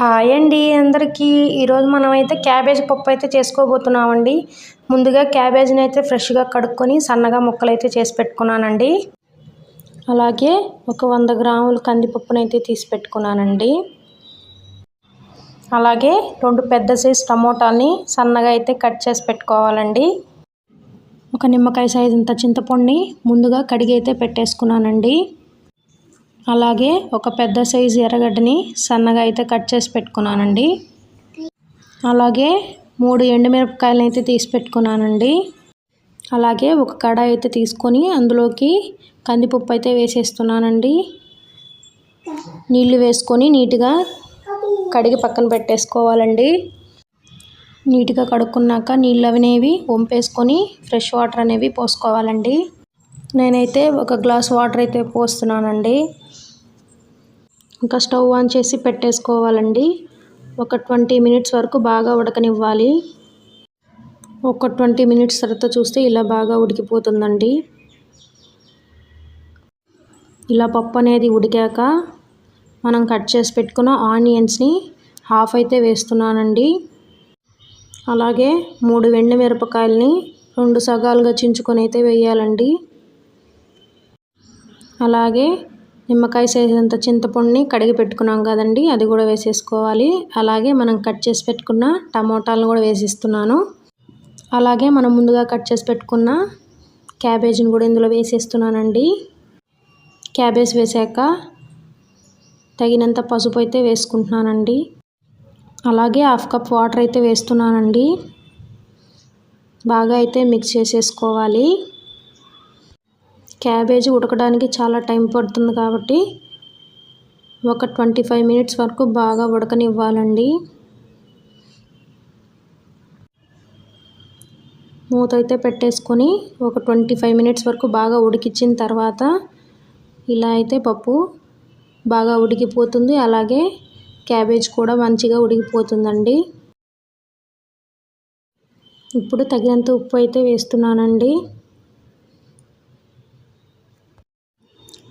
Hi అండి అందరికీ. ఈరోజు మనమైతే క్యాబేజ్ పప్పు అయితే చేసుకోబోతున్నామండి. ముందుగా క్యాబేజ్ని అయితే ఫ్రెష్గా కడుక్కొని సన్నగా ముక్కలు అయితే చేసి పెట్టుకున్నానండి. అలాగే ఒక వంద గ్రాముల కందిపప్పునైతే తీసి పెట్టుకున్నానండి. అలాగే రెండు పెద్ద సైజు టమోటాలని సన్నగా అయితే కట్ చేసి పెట్టుకోవాలండి. ఒక నిమ్మకాయ సైజు ఇంత చింతపండుని ముందుగా కడిగి అయితే పెట్టేసుకున్నానండి. అలాగే ఒక పెద్ద సైజు ఎర్రగడ్డని సన్నగా అయితే కట్ చేసి పెట్టుకున్నానండి. అలాగే మూడు ఎండుమిరపకాయలను అయితే తీసి పెట్టుకున్నానండి. అలాగే ఒక కడాయి అయితే తీసుకొని అందులోకి కందిపప్పు అయితే వేసేస్తున్నానండి. నీళ్ళు వేసుకొని నీట్గా కడిగి పక్కన పెట్టేసుకోవాలండి. నీట్గా కడుక్కున్నాక నీళ్ళు అనేవి వంపేసుకొని ఫ్రెష్ వాటర్ అనేవి పోసుకోవాలండి. నేనైతే ఒక గ్లాస్ వాటర్ అయితే పోస్తున్నానండి. ఇంకా స్టవ్ ఆన్ చేసి పెట్టేసుకోవాలండి. ఒక ట్వంటీ మినిట్స్ వరకు బాగా ఉడకనివ్వాలి. ఒక ట్వంటీ మినిట్స్ తర్వాత చూస్తే ఇలా బాగా ఉడికిపోతుందండి. ఇలా పప్పు అనేది ఉడికాక మనం కట్ చేసి పెట్టుకున్న ఆనియన్స్ని హాఫ్ అయితే వేస్తున్నానండి. అలాగే మూడు వెండి మిరపకాయలని రెండు సగాలుగా చించుకొని అయితే వేయాలండి. అలాగే నిమ్మకాయ సైజంత చింతపండుని కడిగి పెట్టుకున్నాం కదండి అది కూడా వేసేసుకోవాలి. అలాగే మనం కట్ చేసి పెట్టుకున్న టమోటాలను కూడా వేసిస్తున్నాను. అలాగే మనం ముందుగా కట్ చేసి పెట్టుకున్న క్యాబేజీని కూడా ఇందులో వేసేస్తున్నానండి. క్యాబేజ్ వేసాక తగినంత పసుపు అయితే వేసుకుంటున్నానండి. అలాగే హాఫ్ కప్ వాటర్ అయితే వేస్తున్నానండి. బాగా అయితే మిక్స్ చేసేసుకోవాలి. క్యాబేజీ ఉడకడానికి చాలా టైం పడుతుంది కాబట్టి ఒక ట్వంటీ ఫైవ్ మినిట్స్ వరకు బాగా ఉడకనివ్వాలండి. మూత అయితే పెట్టేసుకొని ఒక ట్వంటీ ఫైవ్ మినిట్స్ వరకు బాగా ఉడికించిన తర్వాత ఇలా అయితే పప్పు బాగా ఉడికిపోతుంది. అలాగే క్యాబేజ్ కూడా మంచిగా ఉడికిపోతుందండి. ఇప్పుడు తగినంత ఉప్పు అయితే వేస్తున్నానండి.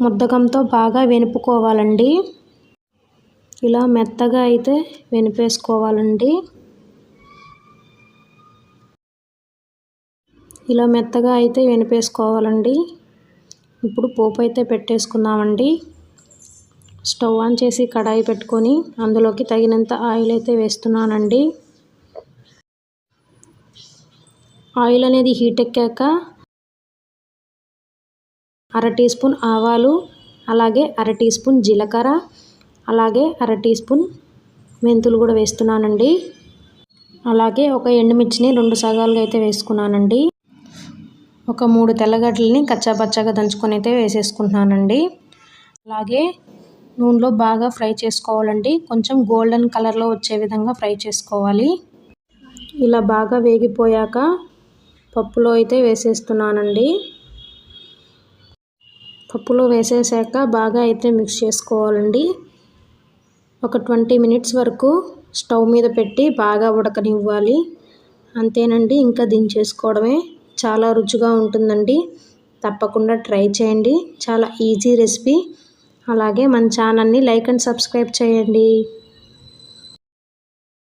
ముద్దకంతో బాగా వెనుపుకోవాలండి. ఇలా మెత్తగా అయితే వెనిపేసుకోవాలండి. ఇలా మెత్తగా అయితే వెనిపేసుకోవాలండి. ఇప్పుడు పోపు అయితే పెట్టేసుకుందామండి. స్టవ్ ఆన్ చేసి కడాయి పెట్టుకొని అందులోకి తగినంత ఆయిల్ అయితే వేస్తున్నానండి. ఆయిల్ అనేది హీట్ ఎక్కాక అర టీ స్పూన్ ఆవాలు అలాగే అర టీ స్పూన్ జీలకర్ర అలాగే అర టీ స్పూన్ మెంతులు కూడా వేస్తున్నానండి. అలాగే ఒక ఎండుమిర్చిని రెండు సగాలుగా అయితే వేసుకున్నానండి. ఒక మూడు తెల్లగడ్డలని కచ్చాపచ్చాగా దంచుకొని అయితే వేసేసుకుంటున్నానండి. అలాగే నూనెలో బాగా ఫ్రై చేసుకోవాలండి. కొంచెం గోల్డెన్ కలర్లో వచ్చే విధంగా ఫ్రై చేసుకోవాలి. ఇలా బాగా వేగిపోయాక పప్పులో అయితే వేసేస్తున్నానండి. పప్పులో వేసేసాక బాగా అయితే మిక్స్ చేసుకోవాలండి. ఒక ట్వంటీ మినిట్స్ వరకు స్టవ్ మీద పెట్టి బాగా ఉడకనివ్వాలి. అంతేనండి ఇంకా దించేసుకోవడమే చాలా రుచిగా ఉంటుందండి. తప్పకుండా ట్రై చేయండి. చాలా ఈజీ రెసిపీ. అలాగే మన ఛానల్ని లైక్ అండ్ సబ్స్క్రైబ్ చేయండి.